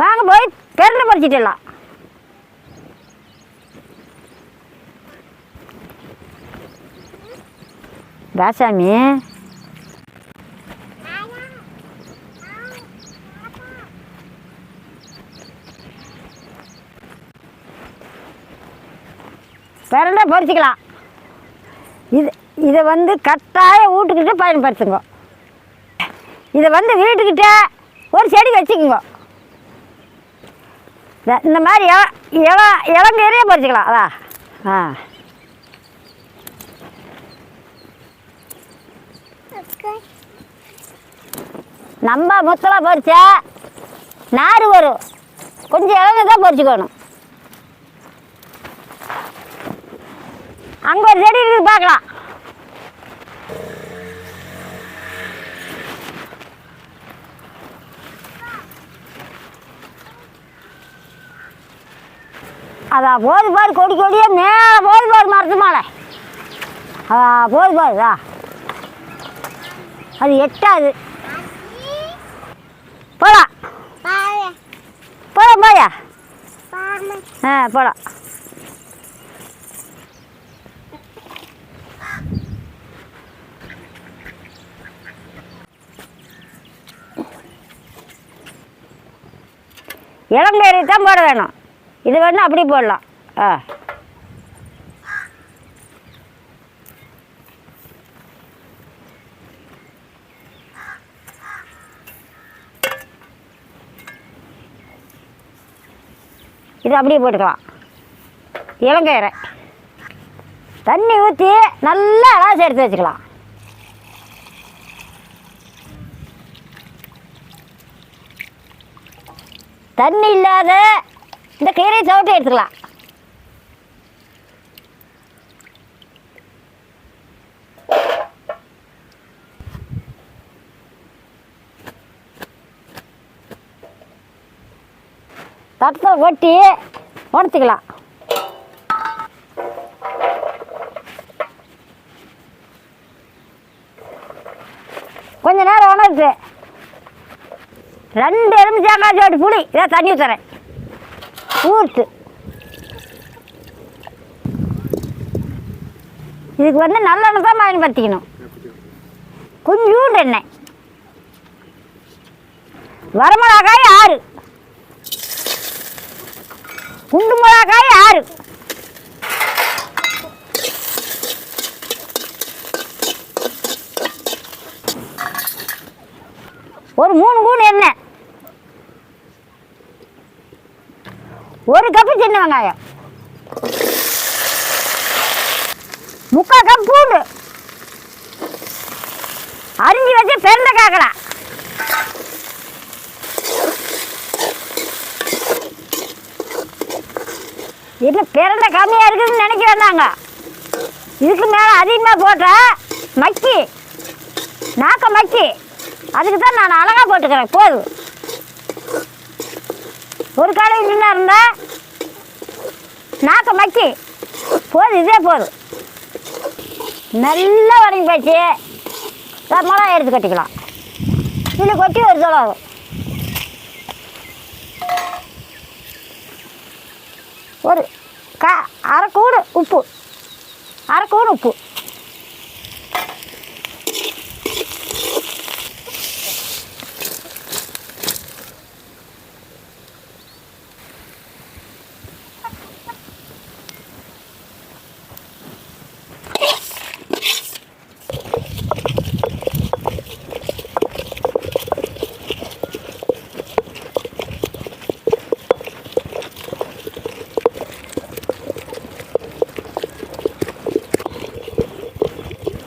வாங்க போய் பெருண்டை பறிச்சிட்டலாம். ராசாமி. பிறண்ட பறிச்சிக்கலாம். இது இதை வந்து கட்டாய வீட்டுக்கிட்ட பயன்படுத்துங்க. இதை வந்து வீட்டுக்கிட்ட ஒரு செடி வச்சுக்குங்க. இந்த- மாதிரி இல இல இளங்கீரையே பறிச்சுக்கலாம் அதா ஆ. நம்ம முத்தலாக பறிச்சா நார் வரும் கொஞ்சம் இளங்க தான் பறிச்சுக்கணும் அங்கே ஒரு செடி இருக்குது பார்க்கலாம். அதான் போது பாரு கொடி கொடியே மேலே போது பாரு மரத்து மேலே. அதான் போது பாருதா அது எட்டாது. போலாம் போலாம் போயா ஆ போலாம் இளங்கேரி தான் போட வேணும். இது வேணா அப்படி போடலாம். ஆ. இது அப்படியே போட்டுக்கலாம். இளங்கீரை தண்ணி ஊற்றி நல்லா அழகாக எடுத்து வச்சுக்கலாம். தண்ணி இல்லாத இந்த கீரையை சவுட்டி எடுத்துக்கலாம். தட்டில் வெட்டி உணர்த்திக்கலாம் கொஞ்ச நேரம் உணர்த்து. ரெண்டு எலுமிச்சாங்காய் சோட்டு புளி. இதை தண்ணி ஊற்றுறேன் ஊற்று இதுக்கு வந்து நல்லெண்ணெய் தான் பயன்படுத்திக்கணும். கொஞ்சூண்டு எண்ணெய். வரமிளகாய் ஆறு. குண்டு மிளகாய் ஆறு. ஒரு மூணு கூணு எண்ணெய். ஒரு கப்பு சின்ன வெங்காயம். முக்கால் கப் பூண்டு. அரிஞ்சு வச்சு பெருந்த காக்கடா. இல்லை பிறந்த கம்மியாக இருக்குதுன்னு நினைக்க வேண்டாங்க. இதுக்கு மேலே அதிகமாக போட்டால் மக்கி நாக்க மக்கி. அதுக்கு தான் நான் அழகாக போட்டுக்கிறேன் போதும் ஒரு கடை நின்று இருந்தால் நாக்க மக்கி. போதும் இதே போதும் நல்லா வதங்கி போச்சு. மிளகா எடுத்து கட்டிக்கலாம். இதில் கொட்டி ஒரு தொலைவு ஒரு கா அரை கூடு உப்பு. அரை கூடு உப்பு.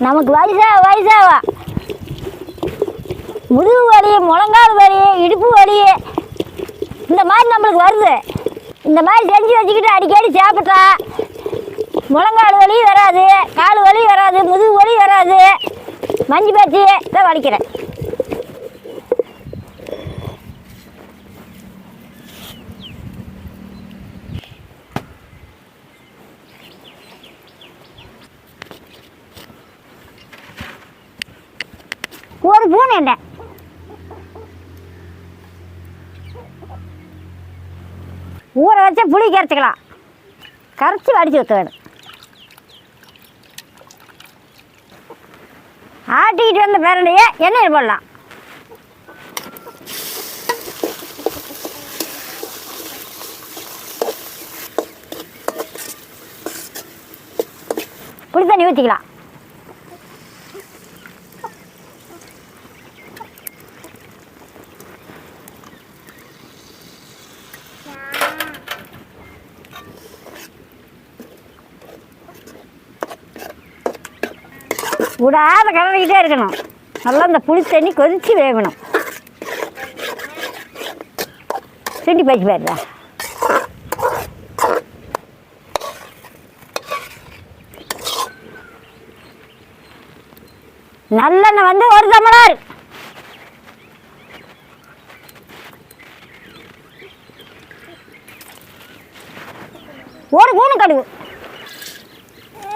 நமக்கு வயசா வயசாவா முதுகு வலி முழங்கால் வலி இடுப்பு வலி இந்த மாதிரி நம்மளுக்கு வருது. இந்த மாதிரி செஞ்சு வச்சுக்கிட்டு அடிக்கடி சாப்பிட்டா முழங்கால் வலி வராது கால் வலி வராது முதுகு வலி வராது. மஞ்சு பேச்சு தான் வலிக்கிறேன். ஒரு ஊற வச்சா புளி கரைச்சிக்கலாம். கரைச்சி வடித்து ஊற்ற வேணும். ஆட்டிக்கிட்டு வந்த பேரண்டையே எண்ணெயில் போடலாம். புளி தண்ணி ஊற்றிக்கலாம் விடாத கலந்துக்கிட்டே இருக்கணும். நல்லா இந்த புளி தண்ணி கொதித்து வேகணும். சுண்டி பாய்ச்சி பாருடா. நல்லெண்ணெய் வந்து ஒரு டம்ளர் ஒரு கூணு கடுகு.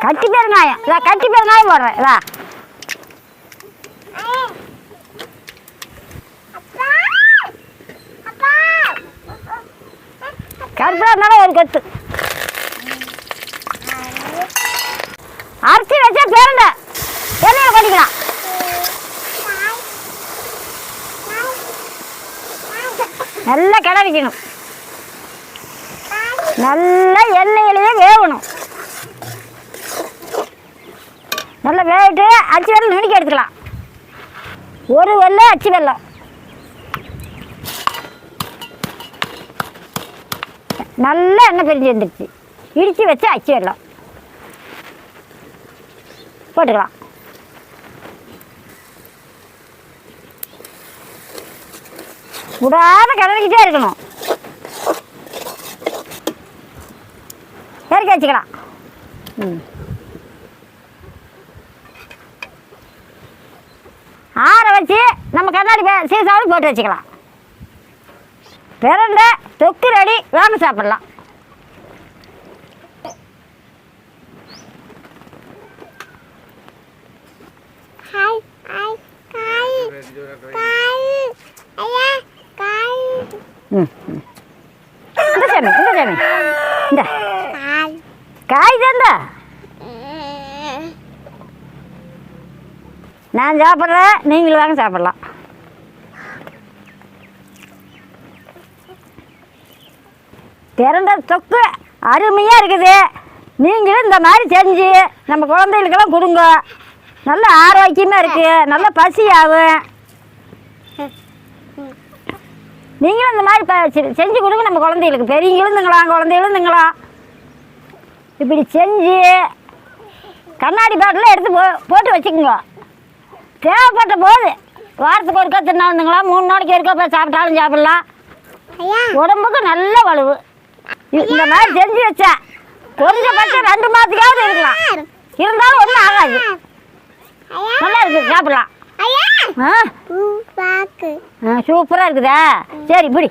கட்டி பெருங்காயம் இதா கட்டி பெருங்காயம் போடுறேன். இதா கருப்பா இருந்தாலும் ஒரு கட்டு. அரிசி வச்சா பேருங்க எண்ணெயில் கொட்டிக்கலாம். நல்லா கிளறிக்கணும். நல்லா எண்ணெயிலேயே வேகணும். நல்லா வேகிட்டு அச்சு வெள்ளம் நுணுக்கி எடுத்துக்கலாம். ஒரு வெள்ளம் அச்சு வெள்ளம். நல்லா எண்ணெய் பிரிஞ்சு வந்துடுச்சு இடித்து வச்சு அச்சு போட்டுக்கலாம். விடாத கிளறிக்கிட்டே இருக்கணும். இறக்கி வச்சுக்கலாம். ம். ஆற வச்சு நம்ம கண்ணாடி பே- சீசாவில் போட்டு வச்சுக்கலாம். பிரண்டை தொக்கு ரெடி. வாங்க சாப்பிடலாம். இந்த சாமி இந்த சாமி. இந்த. காய். தாண்டா நான் சாப்பிட்றேன். நீங்களும் வாங்க சாப்பிடலாம். பிறந்த தொக்கு அருமையாக இருக்குது. நீங்களும் இந்த மாதிரி செஞ்சு நம்ம குழந்தைகளுக்கெல்லாம் கொடுங்க. நல்ல ஆரோக்கியமாக இருக்குது நல்ல பசி ஆகும் நீங்களும் இந்த மாதிரி செஞ்சு கொடுங்க நம்ம குழந்தைகளுக்கு. பெரியவங்களும் திங்கலாம் குழந்தைகளும் திங்கலாம் இப்படி செஞ்சு கண்ணாடி பாட்டில் எடுத்து போ போட்டு வச்சுக்கோங்க. தேவைப்பட்ட போது வாரத்துக்கு ஒருக்கா தின்னாந்துங்களா மூணு நாளைக்கு ஒருக்கா போய் சாப்பிட்டாலும் சாப்பிடலாம். உடம்புக்கு நல்ல வலுவு. இந்த மாதிரி செஞ்சு வச்சா. குறைஞ்சபட்சம் ரெண்டு மாதத்துக்காவது இருக்கலாம். இருந்தாலும் ஒன்றும் ஆகாது. நல்லா இருக்குது சாப்பிடலாம். சூப்பராக இருக்குதா? சரி பிடி.